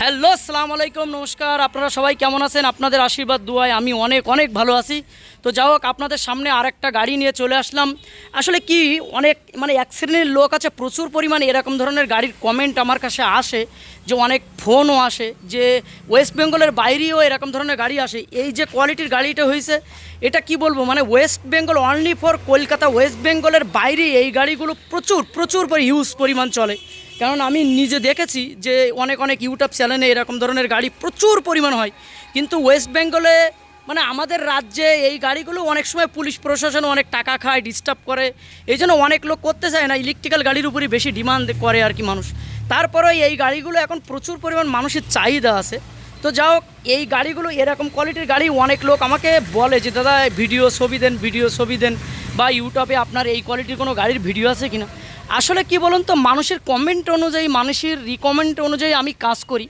Hello আসসালামু আলাইকুম, নমস্কার। আপনারা সবাই কেমন আছেন? আপনাদের আশীর্বাদ, দুয়ায়, আমি অনেক অনেক ভালো আছি। তো যাই হোক, আপনাদের সামনে আরেকটা গাড়ি নিয়ে চলে আসলাম। আসলে কি, অনেক মানে এক শ্রেণির লোক আছে, প্রচুর পরিমাণে এরকম ধরনের গাড়ির কমেন্ট আমার কাছে আসে, যে অনেক ফোনও আসে, যে ওয়েস্ট বেঙ্গলের বাইরেও এরকম ধরনের গাড়ি আসে। এই যে কোয়ালিটির গাড়িটা হয়েছে এটা কি বলব? মানে West Bengal only for Kolkata West বেঙ্গলের বাইরে এই গাড়িগুলো প্রচুর প্রচুর হিউজ পরিমাণ চলে। কারণ আমি নিজে দেখেছি যে অনেক অনেক ইউটিউব চ্যানেলে এরকম ধরনের গাড়ি প্রচুর পরিমাণ হয়। কিন্তু ওয়েস্ট বেঙ্গলে মানে আমাদের রাজ্যে এই গাড়িগুলো অনেক সময় পুলিশ প্রশাসন অনেক টাকা খায় ডিস্টার্ব করে। এই জন্য অনেক লোক করতে চায় না ইলেকট্রিক্যাল গাড়ির উপরই বেশি ডিমান্ড করে আর কি মানুষ। তারপরে এই গাড়িগুলো এখন প্রচুর পরিমাণ মানুষের চাহিদা আছে। তো যাই হোক, এই গাড়িগুলো এরকম কোয়ালিটির গাড়ি অনেক লোক আমাকে বলে যে, দাদা ভিডিও ছবি দেন ভিডিও ছবি দেন বা ইউটিউবে আপনার এই কোয়ালিটির কোনো গাড়ির ভিডিও আছে কিনা? আসলে কি বলুন তো, মানুষের কমেন্ট অনুযায়ী, মানুষের রিকমেন্ট অনুযায়ী আমি কাজ করি।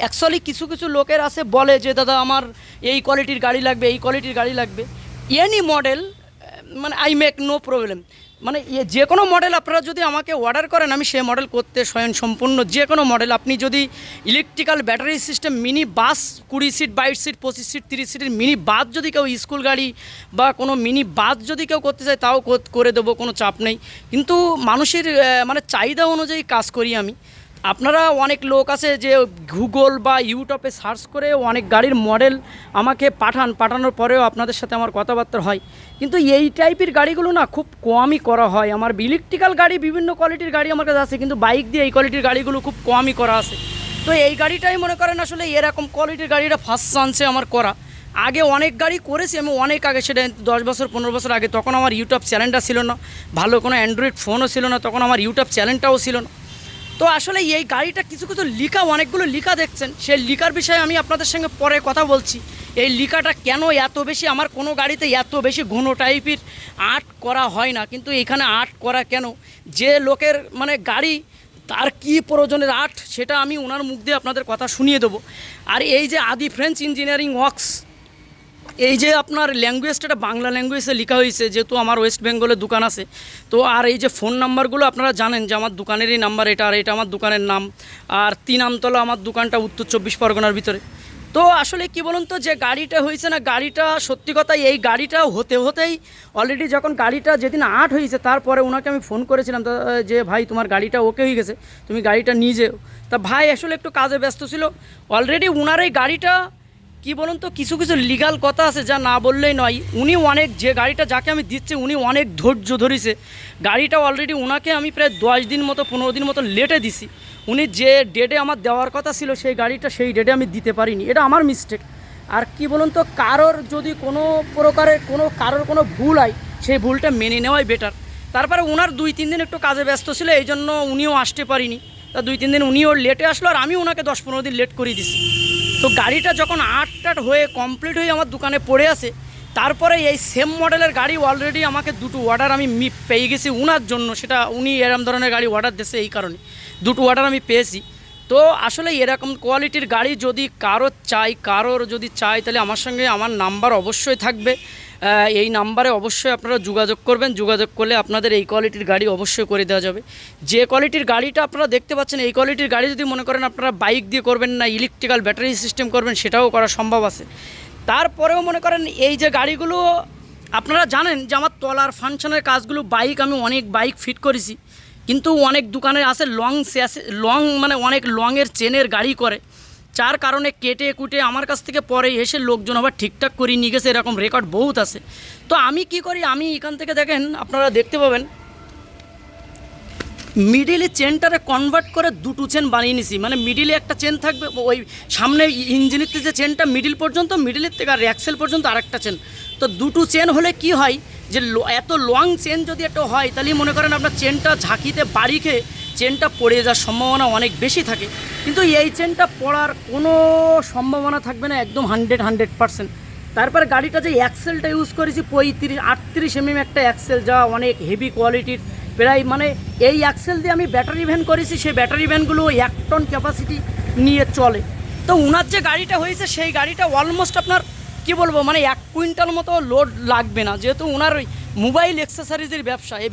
অ্যাকচুয়ালি কিছু কিছু লোকের আছে বলে যে, দাদা, আমার এই কোয়ালিটির গাড়ি লাগবে, এই কোয়ালিটির গাড়ি লাগবে। এনি মডেল মানে আই মেক নো প্রবলেম মানে ইয়ে যে কোনো মডেল আপনারা যদি আমাকে অর্ডার করেন, আমি সে মডেল করতে স্বয়ং সম্পূর্ণ যে কোনো মডেল আপনি যদি electrical battery system mini bus কুড়ি সিট বাইশ সিট পঁচিশ সিট তিরিশ সিটের মিনি বাস যদি কেউ স্কুল গাড়ি বা কোনো মিনি বাস যদি কেউ করতে চায়, তাও কর- করে দেবো, কোনো চাপ নেই। কিন্তু মানুষের মানে চাহিদা অনুযায়ী কাজ করি আমি। আপনারা অনেক লোক আছে যে গুগল বা ইউটিউবে সার্চ করে অনেক গাড়ির মডেল আমাকে পাঠান, পাঠানোর পরেও আপনাদের সাথে আমার কথাবার্তা হয়। কিন্তু এই টাইপের গাড়িগুলো না খুব কমই করা হয়। আমার ইলেকট্রিক্যাল গাড়ি বিভিন্ন কোয়ালিটির গাড়ি আমার কাছে আছে, কিন্তু বাইক দিয়ে এই কোয়ালিটির গাড়িগুলো খুব কমই করা আছে। তো এই গাড়িটাই মনে করেন আসলে এরকম কোয়ালিটির গাড়িটা ফার্স্ট চান্সে আমার করা। আগে অনেক গাড়ি করেছি আমি অনেক আগে, সেটা দশ বছর, পনেরো বছর আগে। তখন আমার ইউটিউব চ্যানেলটা ছিল না। ভালো কোনো অ্যান্ড্রয়েড ফোনও ছিল না, তখন আমার ইউটিউব চ্যানেলটাও ছিল না। তো আসলে এই গাড়িটা কিছু কিছু লিকা, অনেকগুলো লিকা দেখছেন। সেই লিকার বিষয়ে আমি আপনাদের সঙ্গে পরে কথা বলছি। এই লিকাটা কেন এত বেশি? আমার কোনো গাড়িতে এত বেশি ঘন টাইপের আর্ট করা হয় না। কিন্তু এখানে আর্ট করা কেন? যে লোকের মানে গাড়ি, তার কি প্রয়োজনের আর্ট সেটা আমি ওনার মুখ দিয়ে আপনাদের কথা শুনিয়ে দেবো। আর এই যে আদি ফ্রেঞ্চ ইঞ্জিনিয়ারিং ওয়ার্কস এই যে আপনার ল্যাঙ্গুয়েজটা একটা বাংলা ল্যাঙ্গুয়েজে লেখা হয়েছে, যেহেতু আমার ওয়েস্ট বেঙ্গলের দোকান আছে, তো আর এই যে ফোন নাম্বারগুলো আপনারা জানেন যে আমার দোকানেরই নাম্বার এটা, আর এটা আমার দোকানের নাম, আর তিন আমতলা আমার দোকানটা উত্তর চব্বিশ পরগনার ভিতরে। তো আসলে কি বলুন তো, যে গাড়িটা হয়েছে না, গাড়িটা সত্যি কথা এই গাড়িটা হতে হতেই অলরেডি যখন গাড়িটা যেদিন আট হয়েছে, তারপরে ওনাকে আমি ফোন করেছিলাম যে ভাই তোমার গাড়িটা ওকে হয়ে গেছে, তুমি গাড়িটা নিয়ে যেও। তা ভাই আসলে একটু কাজে ব্যস্ত ছিল অলরেডি ওনার এই গাড়িটা কি বলুন তো, কিছু কিছু লিগাল কথা আছে যা না বললেই নয়। উনি অনেক, যে গাড়িটা যাকে আমি দিচ্ছি, উনি অনেক ধৈর্য ধরেছে। গাড়িটা অলরেডি ওনাকে আমি প্রায় দশ দিন মতো, পনেরো দিন মতো লেটে দিছি। উনি যে ডেটে আমার দেওয়ার কথা ছিল, সেই গাড়িটা সেই ডেটে আমি দিতে পারিনি। এটা আমার মিস্টেক আর কি বলুন তো, কারোর যদি কোনো প্রকারের কোনো, কারোর কোনো ভুল হয়, সেই ভুলটা মেনে নেওয়াই বেটার তারপরে ওনার দুই, তিন দিন একটু কাজে ব্যস্ত ছিল এই জন্য উনিও আসতে পারিনি। তা দুই, তিন দিন উনিও লেটে আসলো, আর আমি ওনাকে দশ, পনেরো দিন লেট করে দিছি। তো গাড়িটা যখন আট টাট হয়ে কমপ্লিট হয়ে আমার দোকানে পড়ে আসে, তারপরে এই সেম মডেলের গাড়ি অলরেডি আমাকে দুটো অর্ডার আমি পেয়ে গেছি উনার জন্য। সেটা উনি এরম ধরনের গাড়ি অর্ডার দিয়েছে এই কারণে। দুটো অর্ডার আমি পেয়েছি। তো আসলে এরকম কোয়ালিটির গাড়ি যদি কারোর চাই, কারোর যদি চাই, তাহলে আমার সঙ্গে আমার নাম্বার অবশ্যই থাকবে। এই নাম্বারে অবশ্যই আপনারা যোগাযোগ করবেন। যোগাযোগ করলে আপনাদের এই কোয়ালিটির গাড়ি অবশ্যই করে দেওয়া যাবে। যে কোয়ালিটির গাড়িটা আপনারা দেখতে পাচ্ছেন, এই কোয়ালিটির গাড়ি যদি মনে করেন আপনারা বাইক দিয়ে করবেন না ইলেকট্রিক্যাল ব্যাটারি সিস্টেম করবেন, সেটাও করা সম্ভব আছে। তারপরেও মনে করেন এই যে গাড়িগুলো, আপনারা জানেন যে আমার তলার ফাংশনের কাজগুলো, বাইক আমি অনেক বাইক ফিট করেছি। কিন্তু অনেক দোকানে আছে লং লং মানে অনেক লংয়ের চেনের গাড়ি করে। যার কারণে কেটে কুটে আমার কাছ থেকে পরে এসে লোকজন আবার ঠিকঠাক করে নিয়ে গেছে, এরকম রেকর্ড বহুত আছে। তো আমি কি করি? আমি এখান থেকে দেখেন, আপনারা দেখতে পাবেন। মিডিলে চেনটারে কনভার্ট করে দুটো চেন বানিয়ে নিছি। মানে মিডিলে একটা চেন থাকবে, ওই সামনে ইঞ্জিনের যে চেনটা মিডিল পর্যন্ত মিডিলের থেকে আর অ্যাক্সেল পর্যন্ত আরেকটা চেন তো দুটো চেন হলে কি হয়? যে এত লং চেন যদি একটা হয়, তাহলে মনে করেন আপনার চেনটা ঝাঁকিতে বাড়ি খেয়ে চেনটা পড়ে যাওয়ার সম্ভাবনা অনেক বেশি থাকে। কিন্তু এই চেনটা পড়ার কোনো সম্ভাবনা থাকবে না, একদম হান্ড্রেড হান্ড্রেড পার্সেন্ট। তারপরে গাড়িটা যে অ্যাক্সেলটা ইউজ করেছি, পঁয়ত্রিশ, আটত্রিশ এমএম একটা অ্যাক্সেল যা অনেক হেভি কোয়ালিটির। প্রায় মানে এই অ্যাক্সেল দিয়ে আমি ব্যাটারি ভ্যান করেছি, সেই ব্যাটারি ভ্যানগুলো এক টন ক্যাপাসিটি নিয়ে চলে। তো ওনার যে গাড়িটা হয়েছে, সেই গাড়িটা অলমোস্ট আপনার, কি বলব মানে এক কুইন্টাল মতো লোড লাগবে না। যেহেতু ওনার ওই মোবাইল এক্সেসারিজের ব্যবসা, এই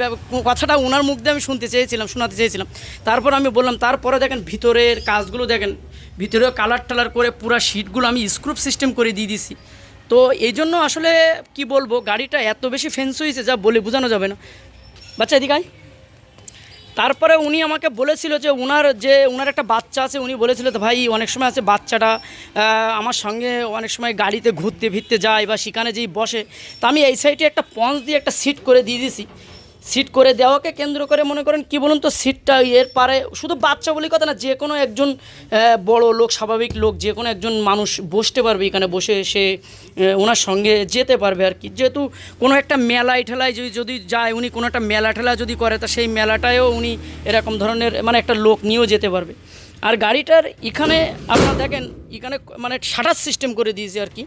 কথাটা ওনার মুখ দিয়ে আমি শুনতে চেয়েছিলাম, শোনাতে চেয়েছিলাম। তারপর আমি বললাম, তারপরে দেখেন ভিতরের কাজগুলো দেখেন, ভিতরেও কালার টালার করে পুরো সিটগুলো আমি স্ক্রুপ সিস্টেম করে দিয়ে দিছি। তো এই জন্য আসলে কি বলব, গাড়িটা এত বেশি ফেন্স হয়েছে, যা বলে বোঝানো যাবে না। বাচ্চা, এদিকে। তারপরে উনি আমাকে বলেছিল যে ওনার যে ওনার একটা বাচ্চা আছে, উনি বলেছিল তো ভাই, অনেক সময় আছে বাচ্চাটা আমার সঙ্গে অনেক সময় গাড়িতে ঘুরতে ফিরতে যায় বা সেখানে যেই বসে। তা আমি এই সাইডে একটা পঞ্চ দিয়ে একটা সিট করে দিয়ে দিছি। সিট করে দেওয়াকে কেন্দ্র করে মনে করেন কি বলুন তো সিটটা এর পারে শুধু বাচ্চা বলি কথা না যে কোনো একজন বড় লোক স্বাভাবিক লোক যে কোনো একজন মানুষ বসতে পারবে এখানে বসে সে আহ, ওনার সঙ্গে যেতে পারবে আর কি। যেহেতু কোনো একটা মেলায় ঠেলায় যদি যদি যায় উনি কোনো একটা মেলা ঠেলা যদি করে তা সেই মেলাটায়ও উনি এরকম ধরনের মানে একটা লোক নিয়েও যেতে পারবে। আর গাড়িটার এখানে আপনারা দেখেন এখানে মানে শাটার সিস্টেম করে দিয়েছে আর কি।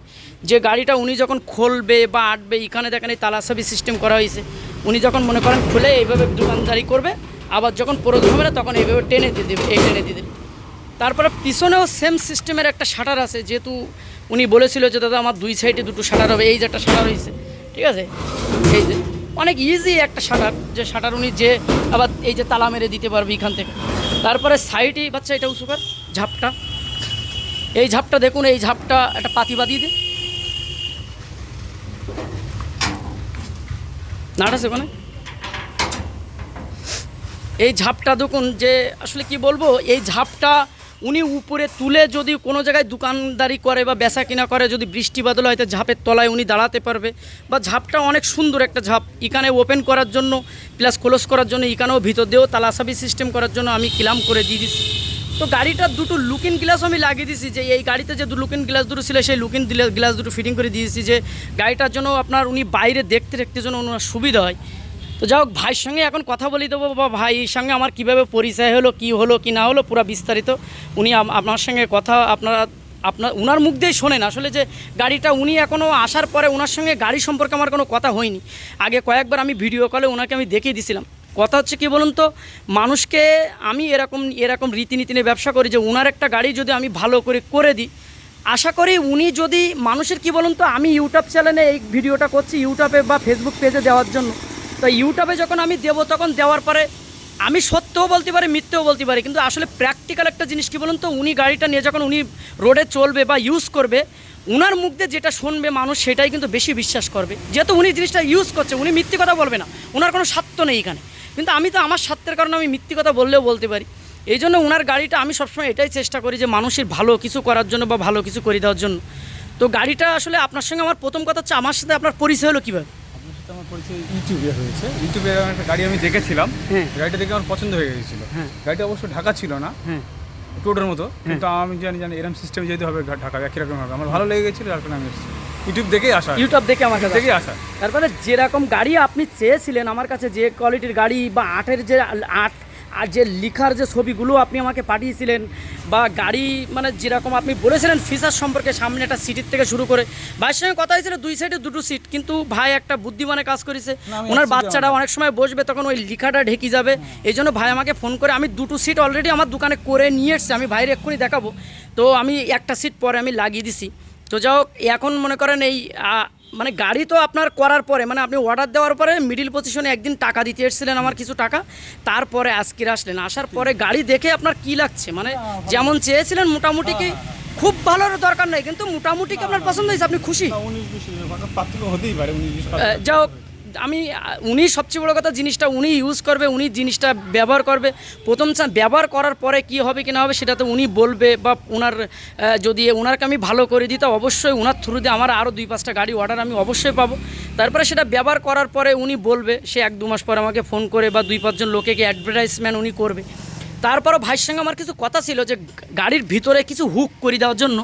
যে গাড়িটা উনি যখন খুলবে বা আটবে এখানে দেখেন এই তালাসাবি সিস্টেম করা হয়েছে। উনি যখন মনে করেন খুলে এইভাবে দোকানদারি করবে, আবার যখন প্রয়োজন হবে না তখন এইভাবে টেনে দিয়ে দেবে, এই টেনে দিয়ে দেবে। তারপরে পিছনেও সেম সিস্টেমের একটা শাটার আছে, যেহেতু উনি বলেছিল যে, দাদা, আমার দুই সাইডে দুটো শাটার হবে। এই যে একটা শাটার হয়েছে, ঠিক আছে? এই যে, অনেক ইজি একটা শাটার, যে শাটার উনি যে আবার এই যে তালা মেরে দিতে পারবে এখান থেকে। তারপরে সাইডে, বাচ্চা, এটা উঁচু ঝাপটা। এই ঝাপটা দেখুন, এই ঝাপটা একটা পাতি বাঁধিয়ে দে আছে ওখানে? এই ঝাপটা দেখুন যে আসলে কি বলব, এই ঝাপটা উনি উপরে তুলে যদি কোনো জায়গায় দোকানদারি করে বা বেচা কিনা করে, যদি বৃষ্টি বাদল হয়, তো ঝাপের তলায় উনি দাঁড়াতে পারবে। বা ঝাপটা অনেক সুন্দর একটা ঝাপ। এখানে ওপেন করার জন্য প্লাস ক্লোজ করার জন্য, এখানেও ভিতর দিয়েও তালাসাবি সিস্টেম করার জন্য আমি ক্লাম করে দিয়ে দিচ্ছি তো গাড়িটার দুটো লুকিং গ্লাস আমি লাগিয়ে দিয়েছি যে এই গাড়িতে যে লুকিং গ্লাস দুটো ছিল, সেই লুকিং গ্লাস দুটো ফিটিং করে দিয়েছি যে গাড়িটার জন্য আপনার উনি বাইরে দেখতে দেখতে যেন ওনার সুবিধা হয়। তো যাই হোক, ভাইয়ের সঙ্গে এখন কথা বলি দেবো, বা ভাইয়ের সঙ্গে আমার কীভাবে পরিচয় হলো, কি হলো, কি না হলো, পুরো বিস্তারিত। উনি আপনার সঙ্গে কথা আপনারা, আপনার ওনার মুখ দিয়েই শোনেন। আসলে যে গাড়িটা উনি এখনও আসার পরে ওনার সঙ্গে গাড়ি সম্পর্কে আমার কোনো কথা হয়নি। আগে কয়েকবার আমি ভিডিও কলে ওনাকে আমি দেখিয়ে দিছিলাম। কথা হচ্ছে কি বলুন তো, মানুষকে আমি এরকম এরকম রীতিনীতি নিয়ে ব্যবসা করি যে ওনার একটা গাড়ি যদি আমি ভালো করে করে দিই, আশা করি উনি যদি মানুষের কি বলুন তো, আমি ইউটিউব চ্যানেলে এই ভিডিওটা করছি ইউটিউবে বা ফেসবুক পেজে দেওয়ার জন্য। তো ইউটিউবে যখন আমি দেবো তখন দেওয়ার পরে আমি সত্যও বলতে পারি, মিথ্যেও বলতে পারি। কিন্তু আসলে প্র্যাকটিক্যাল একটা জিনিস কি বলুন তো, উনি গাড়িটা নিয়ে যখন উনি রোডে চলবে বা ইউজ করবে, উনার মুখ দিয়ে যেটা শুনবে মানুষ সেটাই কিন্তু বেশি বিশ্বাস করবে। যেহেতু উনি জিনিসটা ইউজ করছে, উনি মিথ্যে কথা বলবে না ওনার কোনো স্বার্থ নেই এখানে। কিন্তু আমি তো আমার স্বার্থের কারণে আমি মিথ্যে কথা বললেও বলতে পারি। এই জন্য ওনার গাড়িটা আমি সবসময় এটাই চেষ্টা করি যে মানুষের ভালো কিছু করার জন্য বা ভালো কিছু করে দেওয়ার জন্য। তো গাড়িটা আসলে আপনার সঙ্গে আমার প্রথম কথা হচ্ছে আমার সাথে আপনার পরিচয় হলো কীভাবে? আপনার সাথে আমার পরিচয় ইউটিউবে হয়েছে। ইউটিউবে একটা গাড়ি আমি দেখেছিলাম। হ্যাঁ। গাড়িটা দেখে আমার পছন্দ হয়ে গিয়েছিল হ্যাঁ। গাড়িটা অবশ্য ঢাকা ছিল না। হ্যাঁ। টোটোর মতো। কিন্তু আমি জানি জানি এরকম সিস্টেম যেহেতু হবে ঢাকা একই রকম হবে। আমার ভালো লেগে গেছিল যার কারণে আমি এসেছি। ইউটিউব দেখেই আসা। ইউটিউব দেখে আমার কাছে দেখেই আসা। তারপরে যেরকম গাড়ি আপনি চেয়েছিলেন আমার কাছে যে কোয়ালিটির গাড়ি বা আটের যে আট আর যে লিখার যে ছবিগুলো আপনি আমাকে পাঠিয়েছিলেন বা গাড়ি মানে যেরকম আপনি বলেছিলেন ফিচার সম্পর্কে সামনে একটা সিটের থেকে শুরু করে ভাইয়ের সঙ্গে কথা হয়েছিল দুই সাইডে দুটো সিট কিন্তু ভাই একটা বুদ্ধিমানে কাজ করেছে। ওনার বাচ্চাটা অনেক সময় বসবে তখন ওই লিখাটা ঢেকে যাবে। এই জন্য ভাই আমাকে ফোন করে আমি দুটো সিট অলরেডি আমার দোকানে করে নিয়ে এসছি আমি ভাইয়ের এক্ষুনি দেখাবো। তো আমি একটা সিট পরে আমি লাগিয়ে দিছি। তো যা হোক এখন মনে করেন এই মানে গাড়ি তো আপনার করার পরে মানে আপনি অর্ডার দেওয়ার পরে মিডিল পজিশনে একদিন টাকা দিতে এসেছিলেন আমার কিছু টাকা তারপরে আজকের আসলেন। আসার পরে গাড়ি দেখে আপনার কি লাগছে? মানে যেমন চেয়েছিলেন মোটামুটি কি খুব ভালোর দরকার নেই কিন্তু মোটামুটি কি আপনার পছন্দ হয়েছে? আপনি খুশি? যা হোক আমি, উনি সবচেয়ে বড় কথা জিনিসটা উনি ইউজ করবে, উনি জিনিসটা ব্যবহার করবে। প্রথম ব্যবহার করার পরে কি হবে কি না হবে সেটা তো উনি বলবে বা ওনার যদি ওনারকে আমি ভালো করে দিই, তা অবশ্যই ওনার থ্রু দিয়ে আমার আরও দুই পাঁচটা গাড়ি অর্ডার আমি অবশ্যই পাবো। তারপরে সেটা ব্যবহার করার পরে উনি বলবে, সে এক দু মাস পর আমাকে ফোন করে বা দুই পাঁচজন লোকে লোকেকে অ্যাডভার্টাইজমেন্ট উনি করবে। তারপরও ভাইয়ের সঙ্গে আমার কিছু কথা ছিল যে গাড়ির ভিতরে কিছু হুক করে দেওয়ার জন্য।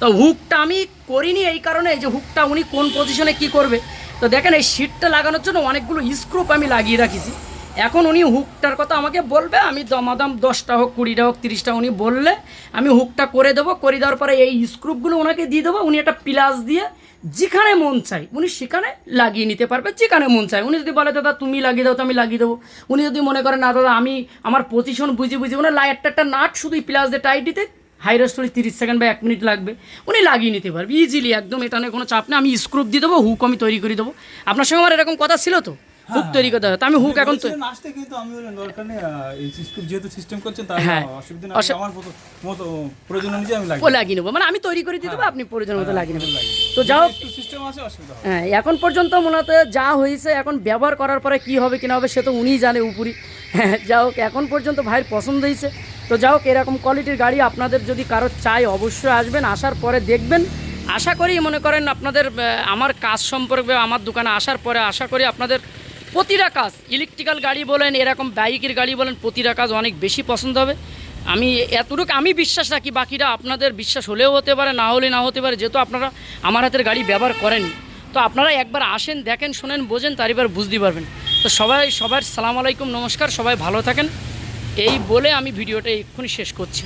তো হুকটা আমি করিনি এই কারণে যে হুকটা উনি কোন পজিশনে কি করবে তো দেখেন এই সিটটা লাগানোর জন্য অনেকগুলো স্ক্রুপ আমি লাগিয়ে রাখিছি। এখন উনি হুকটার কথা আমাকে বলবে, আমি দমাদম দশটা হোক, কুড়িটা হোক, তিরিশটা উনি বললে আমি হুকটা করে দেবো, করে দেওয়ার পরে এই স্ক্রুপগুলো ওনাকে দিয়ে দেবো, উনি একটা প্লাস দিয়ে যেখানে মন চাই উনি সেখানে লাগিয়ে নিতে পারবে, যেখানে মন চায়। উনি যদি বলে, দাদা, তুমি লাগিয়ে দাও, তো আমি লাগিয়ে দেবো। উনি যদি মনে করেন না, দাদা, আমি আমার পজিশন বুঝে বুঝে উনি লাইটটা একটা নাট শুধু প্লাস দিয়ে টাইট দিতে হাই রেস্টোরি তিরিশ সেকেন্ড বা এক মিনিট লাগবে। উনি লাগিয়ে নিতে পারবে ইজিলি একদম এটা নিয়ে কোনো চাপ নেই। আমি স্ক্রুপ দিয়ে দেবো হুক আমি তৈরি করে দেবো। আপনার সঙ্গে আমার এরকম কথা ছিল তো? হুক তৈরি করতে হবে। আমি হুক এখন আসতে কিন্তু আমি বললাম দরকার নেই এই সিস্টেম যেহেতু সিস্টেম করছেন তাহলে হ্যাঁ। অসুবিধা নেই আমার মতো মতো প্রয়োজন অনুযায়ী আমি ও লাগিয়ে নেব। মানে আমি তৈরি করে দিতে দেবো আপনি প্রয়োজন মতো লাগিয়ে নেবেন। তো যাও সিস্টেম আছে অসুবিধা হ্যাঁ এখন পর্যন্ত মূলত যা হয়েছে এখন ব্যবহার করার পরে কি হবে কি না হবে সে তো উনিই জানে উপরি। হ্যাঁ যা হোক এখন পর্যন্ত ভাইয়ের পছন্দ হয়েছে। তো যা হোক, এরকম কোয়ালিটির গাড়ি আপনাদের যদি কারও চাই, অবশ্যই আসবেন, আসার পরে দেখবেন। আশা করি, মনে করেন আপনাদের আমার কাজ সম্পর্কে, আমার দোকানে আসার পরে আশা করি আপনাদের প্রতিটা কাজ ইলেকট্রিক্যাল গাড়ি বলেন, এরকম বাইকের গাড়ি বলেন, প্রতিটা কাজ অনেক বেশি পছন্দ হবে। আমি এতটুকু, আমি বিশ্বাস রাখি, বাকিটা আপনাদের বিশ্বাস হলেও হতে পারে, না হলে না হতে পারে, যেহেতু আপনারা আমার হাতের গাড়ি ব্যবহার করেন তো আপনারা একবার আসেন, দেখেন, শোনেন, বোঝেন, তার এবার বুঝতে পারবেন। তো সবাই, সবার সালাম আলাইকুম, নমস্কার, সবাই ভালো থাকেন। এই বলে আমি ভিডিওটা এক্ষুনি শেষ করছি।